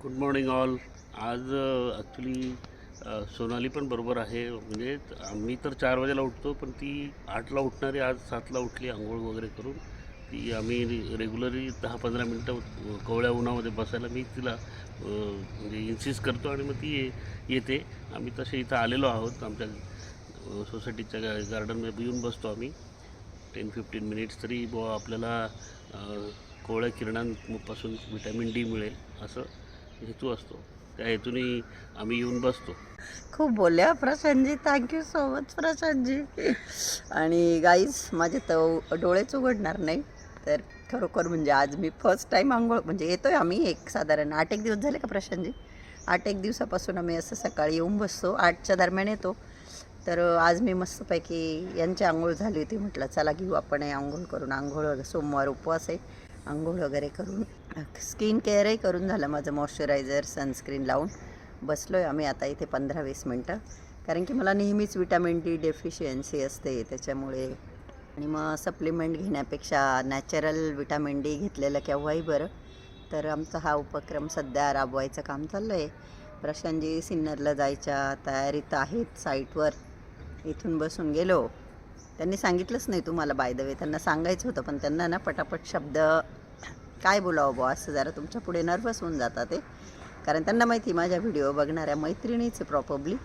Good morning all आज actually Sonali पण बरोबर आहे. म्हणजे आम्ही तर चार वाजेला उठतो पण ती आठला उठणारी आज सातला उठली आंघोळ वगैरे करून. ती आम्ही रेग्युलरली दहा पंधरा मिनटं कोवळ्या उन्हामध्ये बसायला मी तिला म्हणजे इन्सिस्ट करतो आणि मग ती येते. आम्ही तसे इथं आलेलो आहोत. आमच्या सोसायटीच्या गा गार्डनमध्ये येऊन बसतो आम्ही. टेन फिफ्टीन मिनिट्स तरी बुवा आपल्याला कोवळ्या किरणांपासून व्हिटॅमिन डी मिळेल असं. हेतू असतो. त्या हेतूने आम्ही येऊन बसतो. खूप बोलल्या. Prashantji thank you so much Prashantji. आणि गाईज माझे तर डोळेच उघडणार नाही. तर खरोखर म्हणजे आज मी फर्स्ट टाईम आंघोळ म्हणजे येतोय आम्ही एक साधारण आठ एक दिवस झाले का प्रशांतजी? आठ एक दिवसापासून आम्ही असं सकाळी येऊन बसतो. आठच्या दरम्यान येतो. तर आज मी मस्तपैकी यांची आंघोळ झाली होती म्हटलं चला घेऊ आपण आंघोळ करून. आंघोळ वगैरे सोमवार उपवास आहे. आंघोळ वगैरे करून. स्किन केअरही करून झालं माझं मॉइश्चरायझर सनस्क्रीन लावून. बसलो आहे आम्ही आता इथे पंधरा वीस मिनटं. कारण की मला नेहमीच विटॅमिन डी डेफिशियन्सी असते त्याच्यामुळे. आणि मग सप्लिमेंट घेण्यापेक्षा नॅचरल विटॅमिन डी घेतलेलं केव्हाही बरं. तर आमचा हा उपक्रम सध्या राबवायचं काम चाललं आहे प्रशांतजी सिन्नरला जायच्या तयारीत आहेत साईटवर. इथून बसून गेलो. त्यांनी सांगितलंच नाही तुम्हाला बाय द वे त्यांना सांगायचं होतं पण त्यांना ना पटापट शब्द काय बोलावं बुवा? असं जरा तुमच्यापुढे नर्वस होऊन जातात ते. कारण त्यांना माहिती माझ्या व्हिडिओ बघणाऱ्या मैत्रिणीच प्रॉपब्ली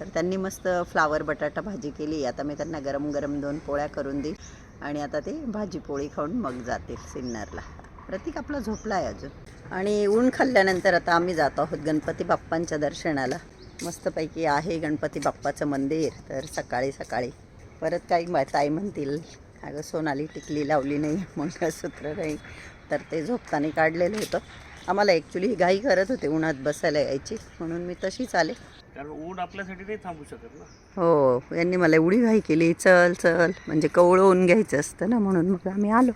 तर त्यांनी मस्त फ्लावर बटाटा भाजी केली. आता मी त्यांना गरम गरम दोन पोळ्या करून देईल आणि आता ते भाजी पोळी खाऊन मग जातील सिन्नरला. प्रतीक आपला झोपला आहे अजून. आणि ऊन खाल्ल्यानंतर आता आम्ही जातो आहोत गणपती बाप्पांच्या दर्शनाला. मस्तपैकी आहे गणपती बाप्पाचं मंदिर. तर सकाळी सकाळी परत काही मा- ताई म्हणतील अगं सोनाली टिकली लावली नाही मंगळसूत्र नाही. तर ते झोपताना काढलेलं होतं. आम्हाला ॲक्च्युली घाई करत होते उन्हात बसायला यायची. म्हणून मी तशीच आले. कारण ऊन आपल्यासाठी नाही थांबू शकत ना. हो यांनी मला एवढी घाई केली चल चल म्हणजे कवळवून घ्यायचं असतं ना म्हणून मग आम्ही आलो.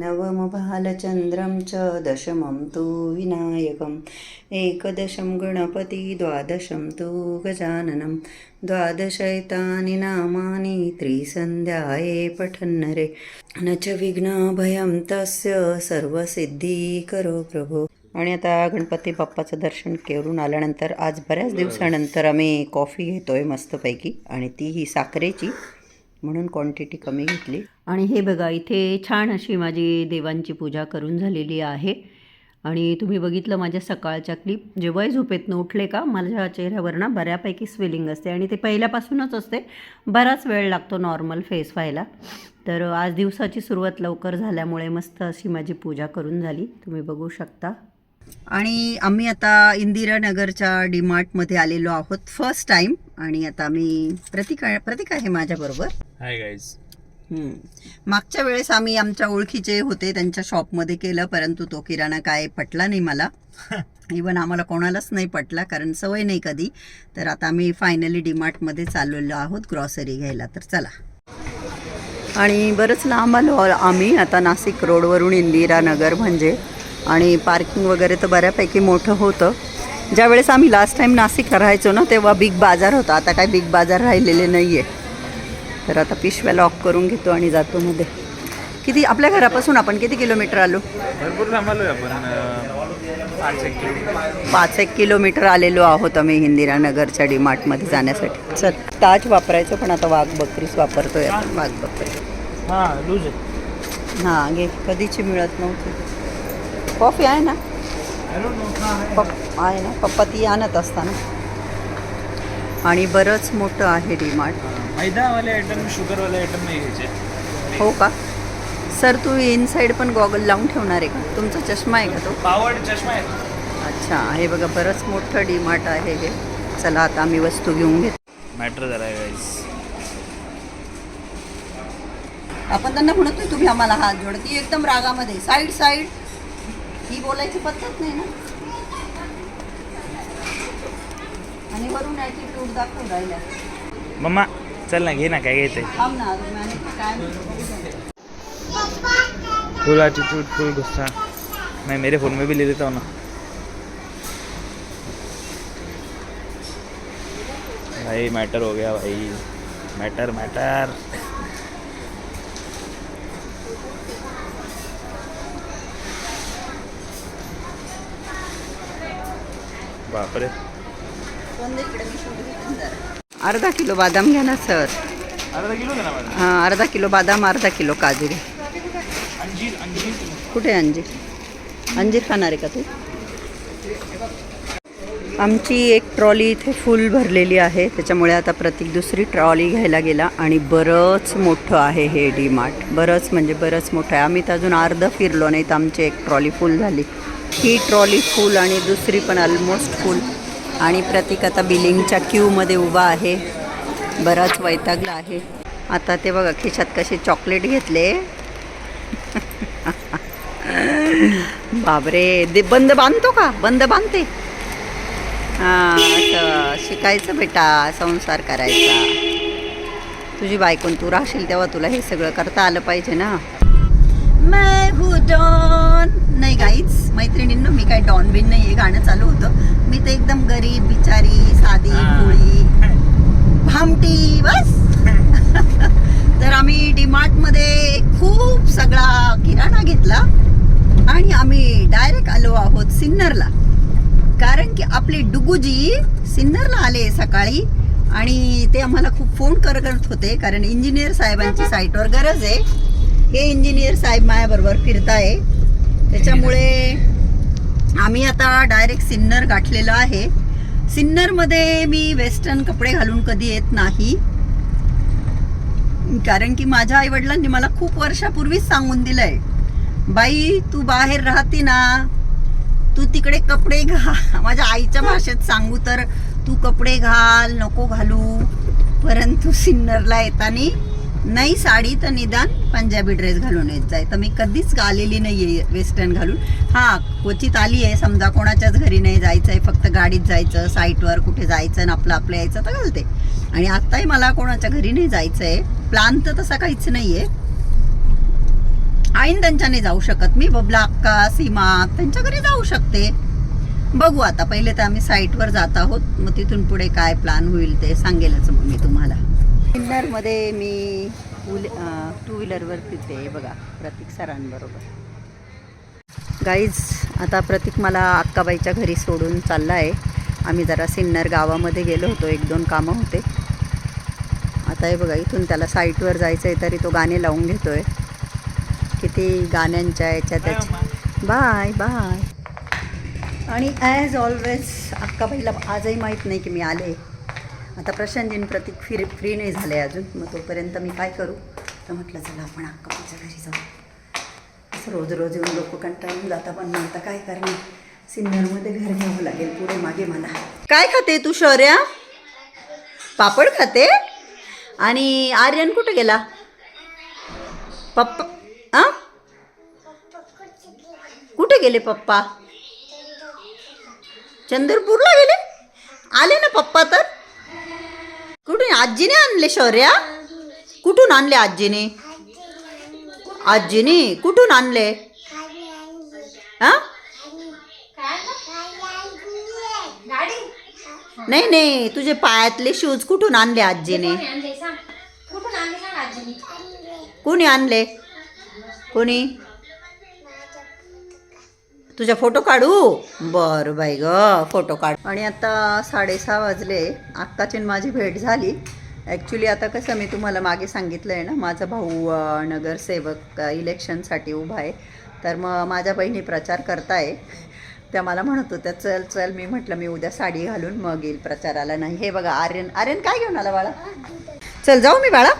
नवमभालचंद्रं च दशमं तु विनायकम् एकदशं गणपति द्वादशं तु गजाननं द्वादशैतानि नामानि त्रिसन्ध्याये पठन्नरे। न च विघ्नभयं तस्य सर्वसिद्धिकरो प्रभो। आणि आता गणपती बाप्पाचं दर्शन करून आल्यानंतर आज बऱ्याच दिवसानंतर आम्ही कॉफी घेतोय मस्तपैकी आणि ती ही साखरेची म्हणून क्वांटिटी कमी घेतली. आणि हे बघा इथे छान अशी माझी देवांची पूजा करून झालेली आहे. आणि तुम्ही बघितलं माझ्या सकाळच्या क्लिप जेव्हाही झोपेतनं उठले का माझ्या चेहऱ्यावर ना बऱ्यापैकी स्वेलिंग असते आणि ते पहिल्यापासूनच असते. बराच वेळ लागतो नॉर्मल फेस व्हायला. तर आज दिवसाची सुरुवात लवकर झाल्यामुळे मस्त अशी माझी पूजा करून झाली. तुम्ही बघू शकता. आणि आम्ही आता इंदिरानगरच्या डीमार्टमध्ये आलेलो आहोत फर्स्ट टाईम आणि आता मी प्रतिका प्रतिका आहे माझ्याबरोबर. Hi guys. मागच्या वेळेस आम्ही आमच्या ओळखीचे होते त्यांच्या शॉपमध्ये केलं परंतु तो किराणा काय पटला नाही मला. इवन आम्हाला कोणालाच नाही पटला कारण सवय नाही कधी. तर आता आम्ही फायनली डीमार्टमध्ये चाललेलो आहोत ग्रॉसरी घ्यायला. तर चला. आणि बरंच लांब आलो आम्ही. आता नाशिक रोडवरून इंदिरानगर म्हणजे. आणि पार्किंग वगैरे तर बऱ्यापैकी मोठं होतं. ज्यावेळेस आम्ही लास्ट टाईम नाशिक राहायचो ना तेव्हा बिग बाजार होता. आता काय बिग बाजार राहिलेले नाही आहे तर आता पिशव्या लॉक करून घेतो आणि जातो मध्ये. किती आपल्या घरापासून आपण किती किलोमीटर आलो? भरपूर आपण पाच एक किलोमीटर. आलेलो आहोत आम्ही इंदिरानगरच्या डीमार्टमध्ये जाण्यासाठी. चल ताज वापरायचं पण आता वाघ बकरीच वापरतोय आपण. वाघ बकरी. हां लूज हां घे. कधीची मिळत नव्हती. कॉफी आहे ना? पप आहे ना? पप्पा ती आणत असताना. आणि बरंच मोठं आहे डीमार्ट. मैदावाले आयटम शुगरवाले आयटम नाही घ्यायचे. हो का? सर तू इनसाईड पण गॉगल लावून ठेवणार आहे का? तुमचा चष्मा आहे का तो? पावड चष्मा आहे. अच्छा हे बघा बरंच मोठं डीमार्ट आहे हे. चला आता आम्ही वस्तू घेऊन घेतो. मॅटर गाईज आपण त्यांना म्हणतोय तुम्ही आम्हाला हात जोड. ती एकदम रागामध्ये साईड साईड. ही बोलायची पद्धत नाही ना? आणि वरून ॲटिट्यूड दाखवून राहिल्या. मम्मा चल ना घे ना काय घ्यायचंय? फुल एटीट्यूड फुल गुस्सा. मैं मेरे फ़ोन में भी ले लेता हूँ ना. भाई मैटर हो गया भाई. मैटर मैटर बापरे. अर्धा किलो बादाम घ्या ना सर. अर्धा किलो ना हां अर्धा किलो बादाम अर्धा किलो काजू घ्या अंजीर अंजीर. कुठे अंजीर? अंजीर खाणार आहे का तू? आमची एक ट्रॉली इथे फुल भरलेली आहे. त्याच्यामुळे आता प्रतीक दुसरी ट्रॉली घ्यायला गेला आणि बरंच मोठं आहे हे डी मार्ट बरंच म्हणजे बरंच मोठं आहे. आम्ही तर अजून अर्ध फिरलो नाही तर आमची एक ट्रॉली फुल झाली. ही ट्रॉली फुल आणि दुसरी पण ऑलमोस्ट फुल आणि प्रतीक आता बिलिंगच्या क्यूमध्ये उभा आहे. बराच वैतागला आहे. आता ते बघा खिशात कसे चॉकलेट घेतले. बापरे दे बंद बांधतो का? बंद बांधते. हां असं शिकायचं बेटा संसार करायचा. तुझी बायकोन तू राहशील तेव्हा तुला हे सगळं करता आलं पाहिजे ना. मैं हूँ डॉन नाही गाईच मैत्रिणींना मी काय डॉन बिन नाही हे गाणं चालू होतं. मी तर एकदम गरीब बिचारी साधी भोळी भामटी बस. तर आम्ही डीमार्टमध्ये खूप सगळा किराणा घेतला आणि आम्ही डायरेक्ट आलो आहोत सिन्नरला. कारण की आपले डुगुजी सिन्नरला आले सकाळी आणि ते आम्हाला खूप फोन करत होते कारण इंजिनियर साहेबांची साईटवर गरज आहे. हे इंजिनियर साहेब माझ्याबरोबर फिरताय. त्याच्यामुळे आम्ही आता डायरेक्ट सिन्नर गाठलेलं आहे. सिन्नरमध्ये मी वेस्टर्न कपडे घालून कधी येत नाही. कारण की माझ्या आईवडिलांनी मला खूप वर्षापूर्वीच सांगून दिलंय बाई तू बाहेर राहते ना तू तिकडे कपडे घा माझ्या आईच्या भाषेत सांगू तर तू कपडे घाल नको घालू. परंतु सिन्नरला येताना नाही साडी तर निदान पंजाबी ड्रेस घालून येत जाय. तर मी कधीच आलेली नाही आहे वेस्टर्न घालून. हां क्वचित आली आहे. समजा कोणाच्याच घरी नाही जायचं आहे फक्त गाडीत जायचं साईटवर कुठे जायचं आणि आपलं आपलं यायचं तर घालते. आणि आत्ताही मला कोणाच्या घरी नाही जायचं आहे प्लान तर तसा काहीच नाही आहे आईन त्यांच्याने जाऊ शकत. मी बबला अक्का सीमा त्यांच्या घरी जाऊ शकते. बघू आता. पहिले तर आम्ही साईटवर जात आहोत. मग तिथून पुढे काय प्लॅन होईल ते सांगेलच मग मी तुम्हाला. सिन्नरमध्ये मी टू व्हीलरवर फिरते बघा प्रतीक सरांबरोबर. गाईज आता प्रतीक मला अक्काबाईच्या घरी सोडून चालला आहे आम्ही जरा सिन्नर गावामध्ये गेलो होतो एक दोन कामं होते. आता हे बघा इथून त्याला साईटवर जायचं आहे तरी तो गाणे लावून घेतोय. किती गाण्यांच्या याच्या त्याच्या बाय बाय. आणि ॲज ऑलवेज अक्काबाईला आजही माहीत नाही की मी आले. आता प्रशांतजीन प्रतीक फिर फ्री नाही झाले अजून. मग तोपर्यंत मी काय करू? तर म्हटलं चला आपण अक्काबाईच्या घरी जाऊ. असं रोज रोज येऊन लोक कंटाळून जाता पण म्हणता आता काय करणार? सिन्नरमध्ये घर घ्यावं लागेल. पुढे मागे मला. काय खाते तू शौर्या? पापड खाते? आणि आर्यन कुठे गेला? पप्पा आ? कुठे गेले पप्पा? चंद्रपूरला गेले? आले ना पप्पा तर? आजीने आणले शौर्या? कुठून आणले आजीने? आजीने कुठून आणले? हा? नाही नाही तुझे पायातले शूज कुठून आणले आजीने? कोणी आणले? कोणी? तुझा फोटो काढू? बरं बाई ग फोटो काढ. आणि आता साडेसहा वाजले. अक्काची माझी भेट झाली. ॲक्च्युली आता कसं मी तुम्हाला मागे सांगितलं आहे ना माझा भाऊ नगरसेवक इलेक्शनसाठी उभा आहे. तर मग माझ्या बहिणी प्रचार करताय. त्या मला म्हणत होत्या चल चल. मी म्हटलं मी उद्या साडी घालून मग येईल प्रचाराला. नाही हे बघा आर्यन आर्यन काय घेऊन आला बाळा? चल जाऊ मी बाळा.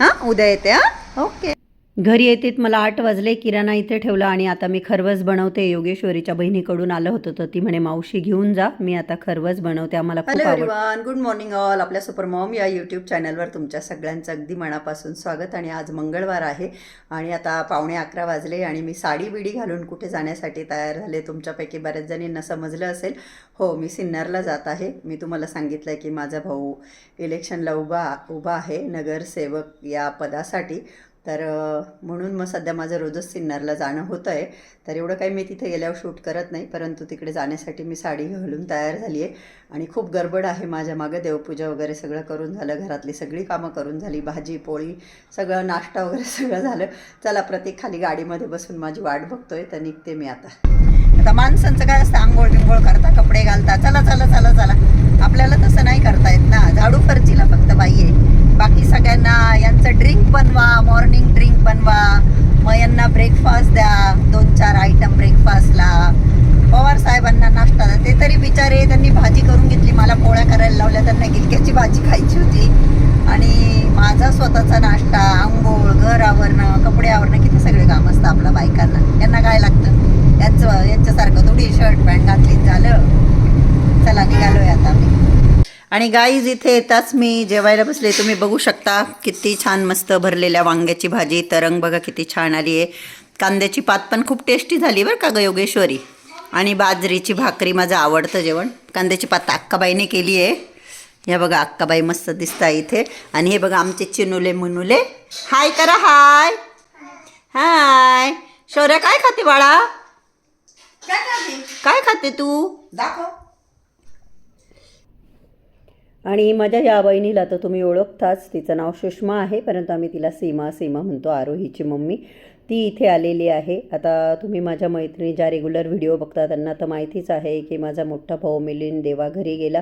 हां उद्या येते हां? ओके घरी येतीत मला आठ वाजले किराणा इथे ठेवला आणि आता मी खरवस बनवते. योगेश्वरीच्या बहिणीकडून आलं होतं तर ती म्हणे मावशी घेऊन जा. मी आता खरवस बनवते. आम्हाला गुड मॉर्निंग ऑल आपल्या सुपर मॉम या यूट्यूब चॅनलवर तुमच्या सगळ्यांचं अगदी मनापासून स्वागत आणि आज मंगळवार आहे. आणि आता पावणे अकरा वाजले आणि मी साडी बिडी घालून कुठे जाण्यासाठी तयार झाले तुमच्यापैकी बऱ्याच जणींना समजलं असेल. हो मी सिन्नरला जात आहे. मी तुम्हाला सांगितलं आहे की माझा भाऊ इलेक्शनला उभा उभा आहे. नगरसेवक या पदासाठी. तर म्हणून मग सध्या माझं रोजच सिन्नरला जाणं होतं आहे तर एवढं काही मी तिथे गेल्यावर शूट करत नाही परंतु तिकडे जाण्यासाठी मी साडी घालून तयार झाली आहे. आणि खूप गडबड आहे माझ्या मागं देवपूजा वगैरे सगळं करून झालं घरातली सगळी कामं करून झाली भाजी पोळी सगळं नाश्ता वगैरे सगळं झालं. चला प्रत्येक खाली गाडीमध्ये बसून माझी वाट बघतोय तर निघते मी आता. आता माणसांचं काय असतं आंघोळ बिंघोळ करता कपडे घालता चला चला चला चला. आपल्याला तसं नाही करता येत ना झाडू फरचीला बनवा मॉर्निंग ड्रिंक बनवा मग यांना ब्रेकफास्ट द्या दोन चार आयटम ब्रेकफास्टला पवार साहेबांना नाश्ता द्या. ते तरी बिचारे त्यांनी भाजी करून घेतली. मला पोळ्या करायला लावल्या. त्यांना गिलक्याची भाजी खायची होती. आणि माझा स्वतःचा नाश्ता आंघोळ घर आवरणं कपडे आवरणं किती सगळे काम असतं आपल्या बायकांना. यांना काय लागतं? याचं याच्यासारखं थोडी शर्ट पॅन्ट घातली झालं. आणि गाईज इथे येताच मी जेवायला बसले. तुम्ही बघू शकता किती छान मस्त भरलेल्या वांग्याची भाजी. तरंग बघा किती छान आली आहे. कांद्याची पात पण खूप टेस्टी झाली बरं का ग योगेश्वरी? आणि बाजरीची भाकरी माझं आवडतं जेवण. कांद्याची पात अक्काबाईने केली आहे. हे बघा अक्काबाई मस्त दिसता इथे. आणि हे बघा आमचे चिनुले मुनुले. हाय करा हाय हाय शौर्या काय खाते बाळा? काय खाते तू? दाखव. आणि माझ्या या बहिणीला तर तुम्ही ओळखताच. तिचं नाव सुषमा आहे. परंतु आम्ही तिला सीमा सीमा म्हणतो आरोहीची मम्मी. ती इथे आलेली आहे. आता तुम्ही माझ्या मैत्रिणी ज्या रेग्युलर व्हिडिओ बघता त्यांना तर माहितीच आहे की माझा मोठा भाऊ मिलिन देवा घरी गेला.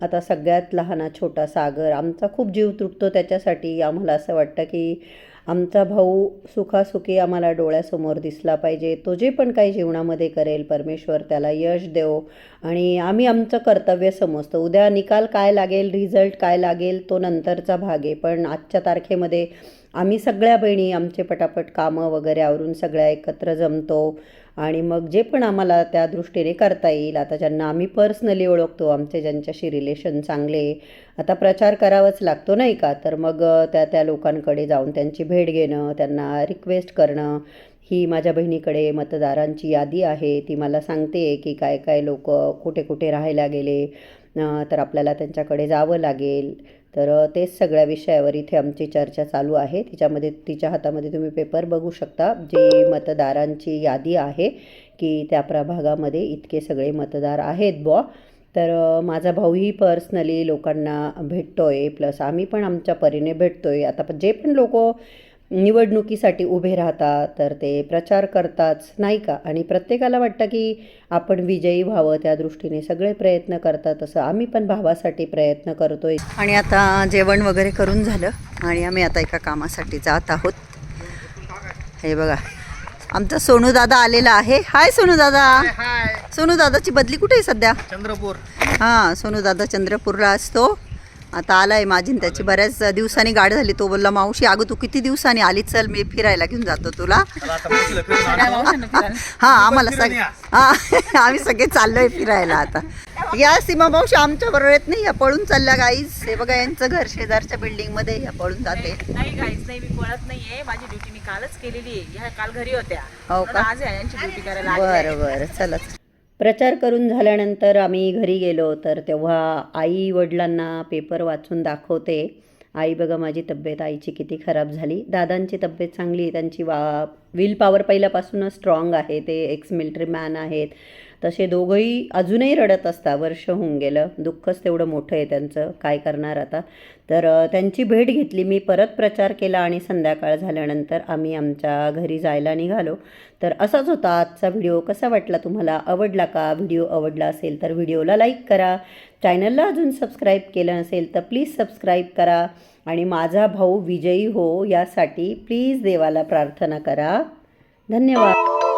आता सगळ्यात लहाना छोटा सागर आमचा खूप जीव तुटतो त्याच्यासाठी. आम्हाला असं वाटतं की आमचा भाऊ सुखासुखी आम्हाला डोळ्यासमोर दिसला पाहिजे. तो जे पण काही जीवनामध्ये करेल परमेश्वर त्याला यश देव. आणि आम्ही आमचं कर्तव्य समजतो. उद्या निकाल काय लागेल रिझल्ट काय लागेल तो नंतरचा भाग आहे. पण आजच्या तारखेमध्ये आम्ही सगळ्या बहिणी आमचे पटापट कामं वगैरे आवरून सगळ्या एकत्र जमतो. आणि मग जे पण आम्हाला त्या दृष्टीने करता येईल आता ज्यांना आम्ही पर्सनली ओळखतो आमचे ज्यांच्याशी रिलेशन चांगले आता प्रचार करावाच लागतो नाही का? तर मग त्या त्या लोकांकडे जाऊन त्यांची भेट घेणं त्यांना रिक्वेस्ट करणं ही माझ्या बहिणीकडे मतदारांची यादी आहे ती मला सांगते की काय काय लोक कुठे कुठे राहायला गेले तर आपल्याला त्यांच्याकडे जावं लागेल. तर तेच सगळ्या विषयावर इथे आमची चर्चा चालू आहे. तिच्यामध्ये तिच्या हातामध्ये तुम्ही पेपर बघू शकता जी मतदारांची यादी आहे की त्या प्रभागामध्ये इतके सगळे मतदार आहेत बुवा. तर माझा भाऊही पर्सनली लोकांना भेटतो आहे प्लस आम्ही पण आमच्या परीने भेटतो आहे आता पण जे पण लोक निवडणुकीसाठी उभे राहतात तर ते प्रचार करताच नाही का? आणि प्रत्येकाला वाटतं की आपण विजयी व्हावं त्या दृष्टीने सगळे प्रयत्न करतात तसं आम्ही पण भावासाठी प्रयत्न करतोय. आणि आता जेवण वगैरे करून झालं आणि आम्ही आता एका कामासाठी जात आहोत. हे बघा आमचा सोनू दादा आलेला आहे. हाय सोनू दादा. सोनू दादाची बदली कुठे आहे सध्या? चंद्रपूर. हां सोनू दादा चंद्रपूरला असतो. आता आलाय माझी न त्याची बऱ्याच दिवसांनी गाडी झाली. तो बोलला मावशी अगं तू किती दिवसांनी आली चल मी फिरायला घेऊन जातो तुला. हां आम्हाला सग हां आम्ही सगळे चाललोय फिरायला आता. या सीमा मावशी आमच्या बरोबर येत नाही या पळून चालल्या गाईज हे बघा यांचं घर शेजारच्या बिल्डिंगमध्ये या पळून जाते. नाही काहीच नाही मी पळत नाहीये. माझी ड्युटी मी कालच केलेली आहे. ह्या काल घरी होत्या. हो का? आज आहे यांची ड्युटी करायला आहे. बरं बरं. चला. प्रचार करून झाल्यानंतर आम्ही घरी गेलो तर तेव्हा आई वडिलांना पेपर वाचून दाखवते. आई बघा माझी तब्येत आईची किती खराब झाली. दादांची तब्येत चांगली त्यांची वा विल पॉवर पहिल्यापासूनच स्ट्रॉंग आहे ते एक्स मिलिटरी मॅन आहेत. तसे दोघंही अजूनही रडत असता वर्ष होऊन गेलं. दुःखच तेवढं मोठं आहे त्यांचं. काय करणार आता? तर त्यांची भेट घेतली. मी परत प्रचार केला आणि संध्याकाळ झाल्यानंतर आम्ही आमच्या घरी जायला निघालो. तर असाच होता आजचा व्हिडिओ. कसा वाटला तुम्हाला? आवडला का? व्हिडिओ आवडला असेल तर व्हिडिओला लाईक करा. चॅनलला अजून सबस्क्राईब केलं नसेल तर प्लीज सबस्क्राईब करा. आणि माझा भाऊ विजयी हो यासाठी प्लीज देवाला प्रार्थना करा. धन्यवाद.